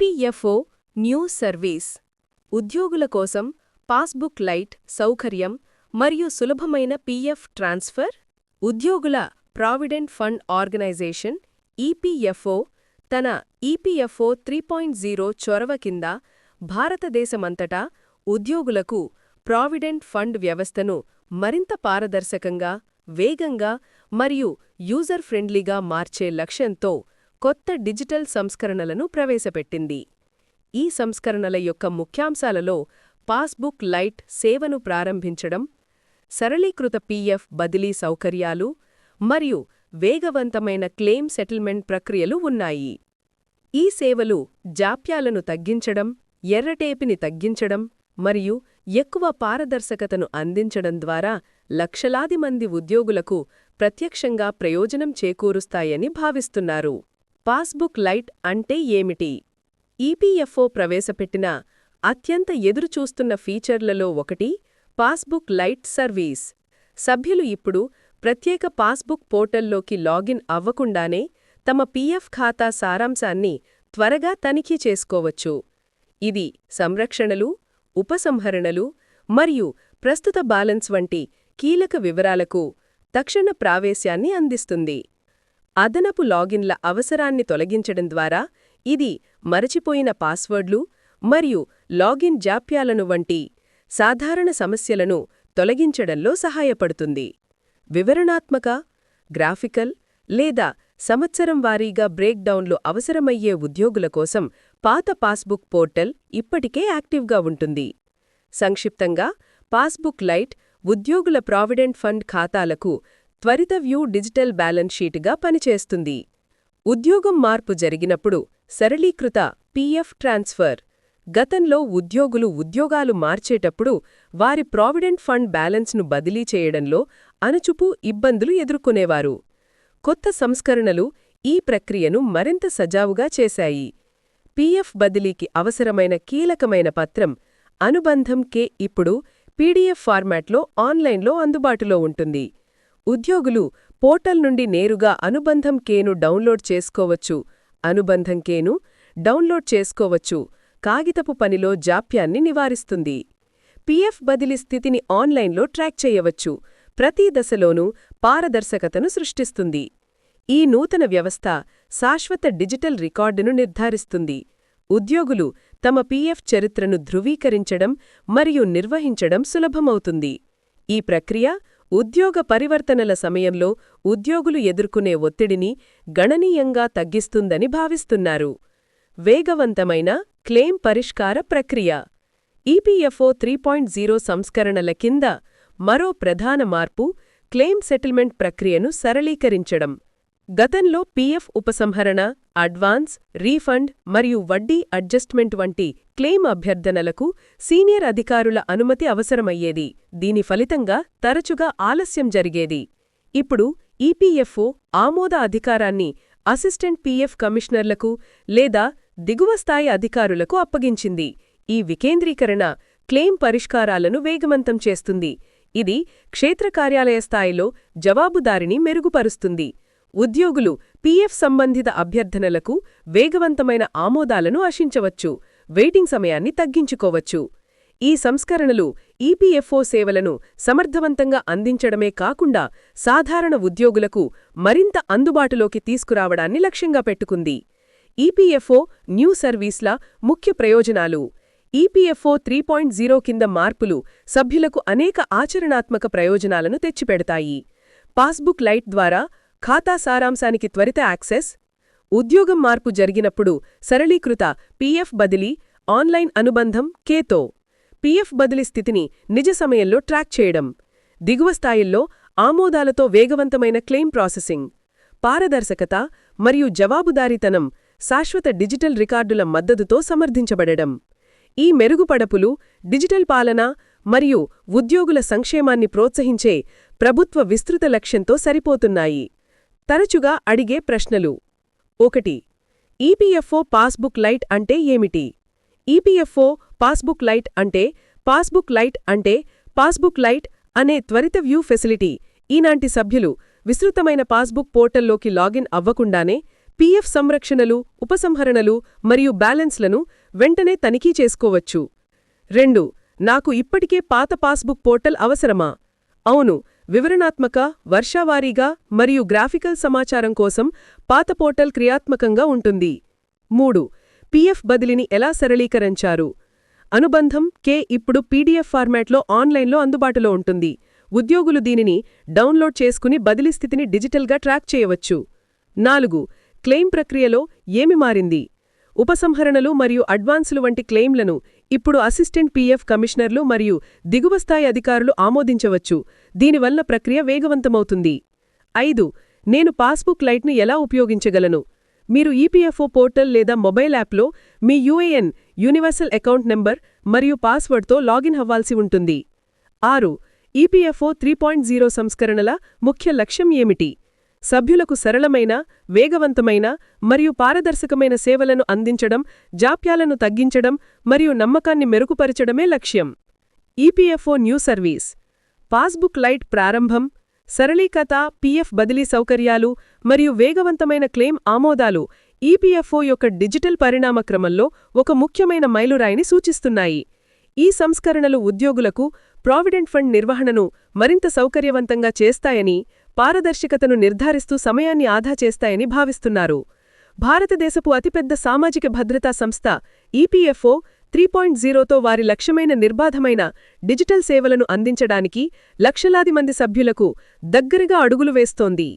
EPFO news service. ఉద్యోగుల కోసం passbook light సౌకర్యం మరియు సులభమైన పీఎఫ్ ట్రాన్స్ఫర్. ఉద్యోగుల ప్రావిడెంట్ ఫండ్ ఆర్గనైజేషన్ ఈపీఎఫ్ఓ తన ఈపీఎఫ్ఓ త్రీ పాయింట్ జీరో చొరవ కింద భారతదేశమంతటా ఉద్యోగులకు ప్రావిడెంట్ ఫండ్ వ్యవస్థను మరింత పారదర్శకంగా వేగంగా మరియు యూజర్ ఫ్రెండ్లీగా మార్చే లక్ష్యంతో కొత్త డిజిటల్ సంస్కరణలను ప్రవేశపెట్టింది. ఈ సంస్కరణల యొక్క ముఖ్యాంశాలలో పాస్బుక్ లైట్ సేవను ప్రారంభించడం సరళీకృత పీఎఫ్ బదిలీ సౌకర్యాలు మరియు వేగవంతమైన క్లెయిమ్ సెటిల్మెంట్ ప్రక్రియలు ఉన్నాయి. ఈ సేవలు జాప్యాలను తగ్గించడం ఎర్రటేపిని తగ్గించడం మరియు ఎక్కువ పారదర్శకతను అందించడం ద్వారా లక్షలాది మంది ఉద్యోగులకు ప్రత్యక్షంగా ప్రయోజనం చేకూరుస్తాయని భావిస్తున్నారు. పాస్బుక్ లైట్ అంటే ఏమిటి? ఈపీఎఫ్ఓ ప్రవేశపెట్టిన అత్యంత ఎదురుచూస్తున్న ఫీచర్లలో ఒకటి పాస్బుక్ లైట్ సర్వీస్. సభ్యులు ఇప్పుడు ప్రత్యేక పాస్బుక్ పోర్టల్లోకి లాగిన్ అవ్వకుండానే తమ పీఎఫ్ ఖాతా సారాంశాన్ని త్వరగా తనిఖీ చేసుకోవచ్చు. ఇది సంరక్షణలు ఉపసంహరణలు మరియు ప్రస్తుత బ్యాలెన్స్ వంటి కీలక వివరాలకు తక్షణ ప్రావేశాన్ని అందిస్తుంది. అదనపు లాగిన్ల అవసరాన్ని తొలగించడం ద్వారా ఇది మరచిపోయిన పాస్వర్డ్లు మరియు లాగిన్ జాప్యాలను వంటి సాధారణ సమస్యలను తొలగించడంలో సహాయపడుతుంది. వివరణాత్మక గ్రాఫికల్ లేదా సంవత్సరం వారీగా బ్రేక్డౌన్లు అవసరమయ్యే ఉద్యోగుల కోసం పాత పాస్బుక్ పోర్టల్ ఇప్పటికే యాక్టివ్గా ఉంటుంది. సంక్షిప్తంగా పాస్బుక్ లైట్ ఉద్యోగుల ప్రావిడెంట్ ఫండ్ ఖాతాలకు త్వరిత వ్యూ డిజిటల్ బ్యాలెన్స్ షీట్గా పనిచేస్తుంది. ఉద్యోగం మార్పు జరిగినప్పుడు సరళీకృత పీఎఫ్ ట్రాన్స్ఫర్. గతంలో ఉద్యోగులు ఉద్యోగాలు మార్చేటప్పుడు వారి ప్రావిడెంట్ ఫండ్ బ్యాలెన్స్ను బదిలీ చేయడంలో అణచుపు ఇబ్బందులు ఎదుర్కొనేవారు. కొత్త సంస్కరణలు ఈ ప్రక్రియను మరింత సజావుగా చేశాయి. పీఎఫ్ బదిలీకి అవసరమైన కీలకమైన పత్రం అనుబంధం కే ఇప్పుడు పీడీఎఫ్ ఫార్మాట్లో ఆన్లైన్లో అందుబాటులో ఉంటుంది. ఉద్యోగులు పోర్టల్ నుండి నేరుగా అనుబంధం కేను డౌన్లోడ్ చేసుకోవచ్చు. అనుబంధం కేను డౌన్లోడ్ చేసుకోవచ్చు. కాగితపు పనిలో జాప్యాన్ని నివారిస్తుంది. పీఎఫ్ బదిలీ స్థితిని ఆన్లైన్లో ట్రాక్ చేయవచ్చు. ప్రతి దశలోనూ పారదర్శకతను సృష్టిస్తుంది. ఈ నూతన వ్యవస్థ శాశ్వత డిజిటల్ రికార్డును నిర్ధారిస్తుంది. ఉద్యోగులు తమ పీఎఫ్ చరిత్రను ధృవీకరించడం మరియు నిర్వహించడం సులభమవుతుంది. ఈ ప్రక్రియ ఉద్యోగ పరివర్తనల సమయంలో ఉద్యోగులు ఎదుర్కొనే ఒత్తిడిని గణనీయంగా తగ్గిస్తుందని భావిస్తున్నారు. వేగవంతమైన క్లెయిమ్ పరిష్కార ప్రక్రియ. ఈపీఎఫ్ఓ త్రీ పాయింట్ జీరో సంస్కరణల కింద మరో ప్రధాన మార్పు క్లెయిమ్ సెటిల్మెంట్ ప్రక్రియను సరళీకరించడం. గతంలో పీఎఫ్ ఉపసంహరణ అడ్వాన్స్ రీఫండ్ మరియు వడ్డీ అడ్జస్ట్మెంట్ వంటి క్లెయిమ్ అభ్యర్థనలకు సీనియర్ అధికారుల అనుమతి అవసరమయ్యేది. దీని ఫలితంగా తరచుగా ఆలస్యం జరిగేది. ఇప్పుడు ఈపీఎఫ్ఓ ఆమోద అధికారాన్ని అసిస్టెంట్ పీఎఫ్ కమిషనర్లకు లేదా దిగువ స్థాయి అధికారులకు అప్పగించింది. ఈ వికేంద్రీకరణ క్లెయిమ్ పరిష్కారాలను వేగవంతం చేస్తుంది. ఇది క్షేత్ర కార్యాలయ స్థాయిలో జవాబుదారిని మెరుగుపరుస్తుంది. ఉద్యోగులు పీఎఫ్ సంబంధిత అభ్యర్థనలకు వేగవంతమైన ఆమోదాలను ఆశించవచ్చు వెయిటింగ్ సమయాన్ని తగ్గించుకోవచ్చు. ఈ సంస్కరణలు ఈపీఎఫ్ఓ సేవలను సమర్థవంతంగా అందించడమే కాకుండా సాధారణ ఉద్యోగులకు మరింత అందుబాటులోకి తీసుకురావడాన్ని లక్ష్యంగా పెట్టుకుంది. ఈపీఎఫ్ఓ న్యూ సర్వీస్ల ముఖ్య ప్రయోజనాలు. ఈపీఎఫ్ఓ త్రీ పాయింట్ జీరో కింద మార్పులు సభ్యులకు అనేక ఆచరణాత్మక ప్రయోజనాలను తెచ్చిపెడతాయి. పాస్బుక్ లైట్ ద్వారా ఖాతా సారాంశానికి త్వరిత యాక్సెస్ ఉద్యోగం మార్పు జరిగినప్పుడు సరళీకృత పీఎఫ్ బదిలీ ఆన్లైన్ అనుబంధం కేతో. పీఎఫ్ బదిలీ స్థితిని నిజ సమయంలో ట్రాక్ చేయడం దిగువ స్థాయిల్లో ఆమోదాలతో వేగవంతమైన క్లెయిమ్ ప్రాసెసింగ్ పారదర్శకత మరియు జవాబుదారీతనం శాశ్వత డిజిటల్ రికార్డుల మద్దతుతో సమర్థించబడడం. ఈ మెరుగుపడపులు డిజిటల్ పాలన మరియు ఉద్యోగుల సంక్షేమాన్ని ప్రోత్సహించే ప్రభుత్వ విస్తృత లక్ష్యంతో సరిపోతున్నాయి. తరచుగా అడిగే ప్రశ్నలు. ఒకటి ఈపీఎఫ్ఓ పాస్బుక్ లైట్ అంటే ఏమిటి? ఈపీఎఫ్ఓ పాస్బుక్ లైట్ అంటే పాస్బుక్ లైట్ అంటే పాస్బుక్ లైట్ అనే త్వరిత వ్యూ ఫెసిలిటీ. ఈనాటి సభ్యులు విస్తృతమైన పాస్బుక్ పోర్టల్లోకి లాగిన్ అవ్వకుండానే పీఎఫ్ సంరక్షణలు ఉపసంహరణలు మరియు బ్యాలెన్స్లను వెంటనే తనిఖీ చేసుకోవచ్చు. రెండు నాకు ఇప్పటికే పాత పాస్బుక్ పోర్టల్ అవసరమా? అవును వివరణాత్మక వర్షావారీగా మరియు గ్రాఫికల్ సమాచారం కోసం పాత పోర్టల్ క్రియాత్మకంగా ఉంటుంది. మూడు. పీఎఫ్ బదిలీని ఎలా సరళీకరించారు? అనుబంధం కే ఇప్పుడు పీడీఎఫ్ ఫార్మాట్లో ఆన్లైన్లో అందుబాటులో ఉంటుంది. ఉద్యోగులు దీనిని డౌన్లోడ్ చేసుకుని బదిలీ స్థితిని డిజిటల్గా ట్రాక్ చేయవచ్చు. నాలుగు. క్లెయిమ్ ప్రక్రియలో ఏమి మారింది? ఉపసంహరణలు మరియు అడ్వాన్సులు వంటి క్లెయిమ్లను ఇప్పుడు అసిస్టెంట్ పీఎఫ్ కమిషనర్లు మరియు దిగువ స్థాయి అధికారులు ఆమోదించవచ్చు. దీనివల్ల ప్రక్రియ వేగవంతమవుతుంది. ఐదు నేను పాస్బుక్ లైట్ను ఎలా ఉపయోగించగలను? మీరు ఈపీఎఫ్ఓ పోర్టల్ లేదా మొబైల్ యాప్లో మీ యూఏఎన్ యూనివర్సల్ అకౌంట్ నెంబర్ మరియు పాస్వర్డ్తో లాగిన్ అవ్వాల్సి ఉంటుంది. ఆరు ఈపీఎఫ్ఓ త్రీ పాయింట్ జీరో సంస్కరణల ముఖ్య లక్ష్యం ఏమిటి? సభ్యులకు సరళమైన వేగవంతమైన మరియు పారదర్శకమైన సేవలను అందించడం జాప్యాలను తగ్గించడం మరియు నమ్మకాన్ని మెరుగుపరచడమే లక్ష్యం. EPFO new service. Passbook lite ప్రారంభం. సరళీకత పీఎఫ్ బదిలీ సౌకర్యాలు మరియు వేగవంతమైన క్లెయిమ్ ఆమోదాలు ఈపీఎఫ్ఓ యొక్క డిజిటల్ పరిణామక్రమంలో ఒక ముఖ్యమైన మైలురాయిని సూచిస్తున్నాయి. ఈ సంస్కరణలు ఉద్యోగులకు ప్రావిడెంట్ ఫండ్ నిర్వహణను మరింత సౌకర్యవంతంగా చేస్తాయని పారదర్శకతను నిర్ధారిస్తూ సమయాన్ని ఆదా చేస్తాయని భావిస్తున్నారు. భారతదేశపు అతిపెద్ద సామాజిక భద్రతా సంస్థ ఈపీఎఫ్ఓ త్రీ పాయింట్ జీరోతో వారి లక్ష్యమైన నిర్బాధమైన డిజిటల్ సేవలను అందించడానికి లక్షలాది మంది సభ్యులకు దగ్గరగా అడుగులు వేస్తోంది.